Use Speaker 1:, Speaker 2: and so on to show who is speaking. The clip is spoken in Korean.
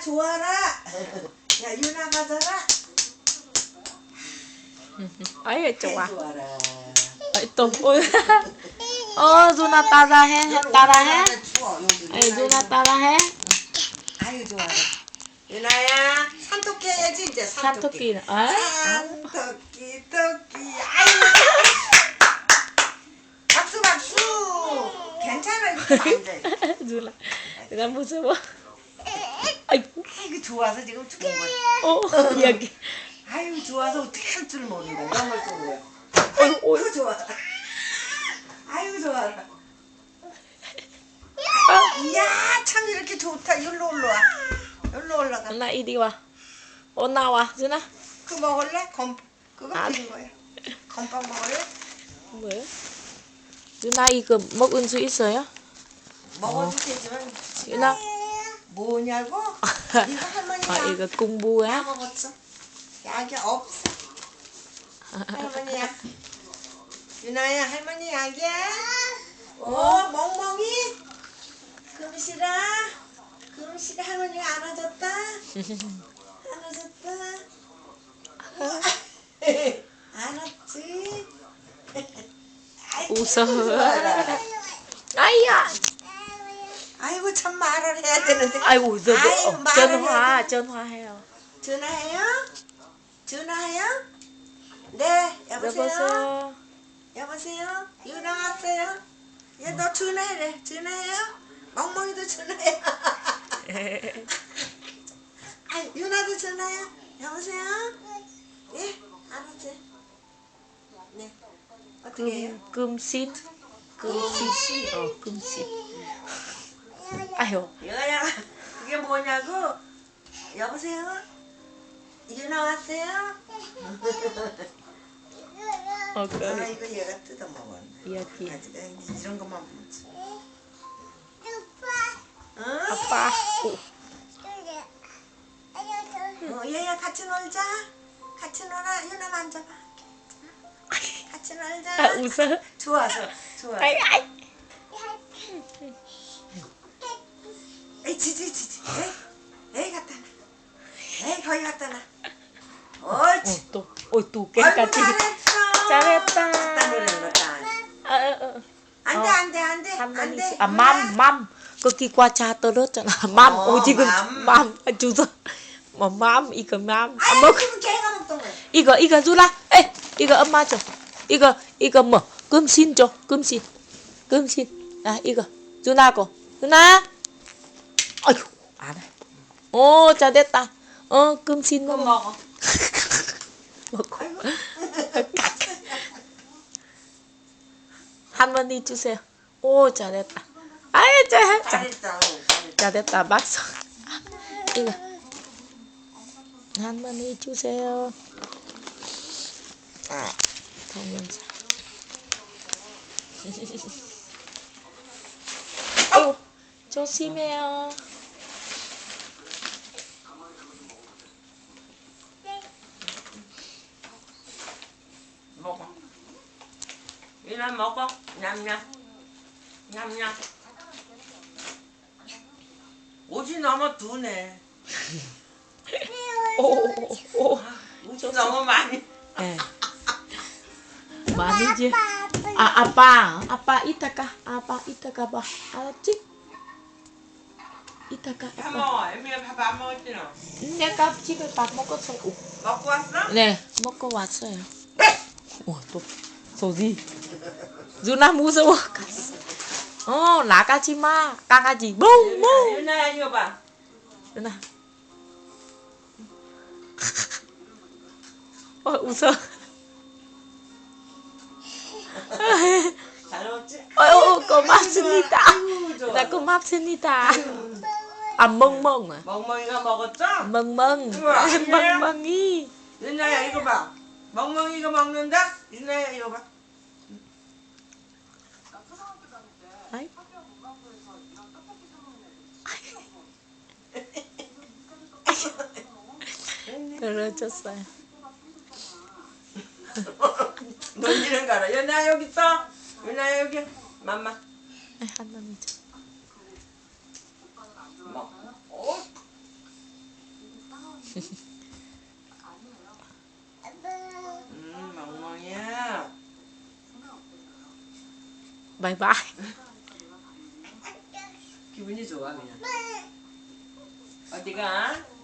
Speaker 1: 유나야 좋아라. 야 유나 가져라.
Speaker 2: 아이 좋아.
Speaker 1: 좋아라.
Speaker 2: 아이 또 ôi. 어 누나 따라해 따라해.
Speaker 1: 추워 여기.
Speaker 2: 아이 누나 따라해.
Speaker 1: 아유 좋아라. 유나야 산토끼 해야지 이제 산토끼.
Speaker 2: 산토끼. 아?
Speaker 1: 산토끼 토끼. 아유. 박수 박수. 괜찮아 이렇게 앉아.
Speaker 2: 누나 누나 무서워. 아이고.
Speaker 1: 아이고 좋아서 지금 죽은 거야.
Speaker 2: 어 여기.
Speaker 1: 아유 좋아서 어떻게 할줄 쏘는 거야.
Speaker 2: 어이 어이.
Speaker 1: 아이고 좋아. 아이고 좋아라. 이야 참 이렇게 좋다. 여기로 올라와. 여기로 올라가.
Speaker 2: 누나 이리 와. 어 나와 누나.
Speaker 1: 그거 먹을래? 검 그거
Speaker 2: 안
Speaker 1: 드린 거야. 건빵 먹을래?
Speaker 2: 뭐예요? 누나 이거 먹은 수 있어요?
Speaker 1: 먹어도 되지만
Speaker 2: 유나.
Speaker 1: 뭐냐고? 이거 할머니가
Speaker 2: 아 이거 공부해?
Speaker 1: 다 먹었어. 약이 없어. 할머니야. 유나야 할머니 약이야. 오 멍멍이. 금실아. 금실아 할머니가 안아줬다. 안아줬다. 안았지.
Speaker 2: 웃어. 아이야.
Speaker 1: 말을 해야 되는데.
Speaker 2: 아이고 저, 저,
Speaker 1: 아이고,
Speaker 2: 어,
Speaker 1: 말을
Speaker 2: 전화
Speaker 1: 해야 돼.
Speaker 2: 전화해요.
Speaker 1: 전화해요? 전화해요? 네, 여보세요?
Speaker 2: 여보세요.
Speaker 1: 여보세요? 유나 왔어요? 얘 너 전화해래. 전화해요? 멍멍이도 전화해. 아, 유나도 전화해. 여보세요? 예, 알았지. 네. 어떻게 해요?
Speaker 2: 금, 금신. 금신. 어, 금신. 아유.
Speaker 1: 유나야, 그게 뭐냐고? 여보세요? 유나 왔어요?
Speaker 2: 어,
Speaker 1: 아,
Speaker 2: 그래.
Speaker 1: 이거 얘가 뜯어 먹었네.
Speaker 2: 여기.
Speaker 1: 아직 이런 것만 먹지. 응?
Speaker 2: 아빠. 오.
Speaker 1: 어, 얘야 같이 놀자. 같이 놀아. 유나 만져봐. 같이 놀자.
Speaker 2: 아, 웃어.
Speaker 1: 좋아서 좋아.
Speaker 2: 아이, 아이.
Speaker 1: 거기 갖다 놔. 옳지.
Speaker 2: 어, 또, 어, 또
Speaker 1: 아이고
Speaker 2: 깨까지.
Speaker 1: 잘했어.
Speaker 2: 잘했다.
Speaker 1: 딱 노래는 다.
Speaker 2: 아, 아, 아.
Speaker 1: 안돼
Speaker 2: 어.
Speaker 1: 안돼 안돼
Speaker 2: 한 번이
Speaker 1: 안돼.
Speaker 2: 있어. 아, 맘, 맘. 거기 과자 떨어졌잖아. 맘.
Speaker 1: 어,
Speaker 2: 어, 지금
Speaker 1: 맘.
Speaker 2: 맘. 아, 주소. 뭐, 맘. 이거 맘. 아,
Speaker 1: 아이
Speaker 2: 먹.
Speaker 1: 그럼 걔가 먹던 거야.
Speaker 2: 이거 이거 주라. 에 이거 엄마 줘. 이거 이거 뭐 금신 줘. 금신. 금신. 아 이거 누나고. 누나. 아이고 안 해. 오 잘 됐다. 어 금신
Speaker 1: 그거
Speaker 2: 먹어.
Speaker 1: 먹어.
Speaker 2: 먹고.
Speaker 1: 아이고.
Speaker 2: 할머니 주세요. 오 잘했다. 아이 잘 잘.
Speaker 1: 잘했다. 어, 잘했다.
Speaker 2: 박수. 이거 할머니 주세요. 아, 동영상. 조심해요.
Speaker 1: 이나 먹어. 냠냠. 냠냠. 옷이 너무 두네.
Speaker 2: 오오 오.
Speaker 1: 옷이 너무 많이.
Speaker 2: 예. 많이지. 아 아빠 아빠 이따가 아빠 이따가 봐 알았지? 이따가
Speaker 1: 밥
Speaker 2: 아빠.
Speaker 1: 먹어. 애미가 밥 안 먹었지 너.
Speaker 2: 내가 집에 밥 먹었어. 오.
Speaker 1: 먹고 왔어?
Speaker 2: 네, 먹고 왔어요. 오, 또 소리. 누나 무서워. 어, 나가지 마. 강아지. 멍멍.
Speaker 1: 유나야 이거 봐.
Speaker 2: 누나. 어, 웃어.
Speaker 1: 잘 먹었지?
Speaker 2: 어, 어, 고맙습니다. 나 고맙습니다. 아, 멍멍.
Speaker 1: 멍멍이가 먹었죠?
Speaker 2: 멍멍. 멍멍이.
Speaker 1: 유나야 이거 봐. 멍멍이 이거 먹는다? 유나야 이거 봐.
Speaker 2: 아이. 떨어졌어요.
Speaker 1: 놀리는 거 알아. 유나야 여기 있어. 유나야 여기. 맘마.
Speaker 2: 줘.
Speaker 1: 먹. 어? 음, 멍멍이야.
Speaker 2: 바이바이.
Speaker 1: 기분이 좋아 그냥. 어디가?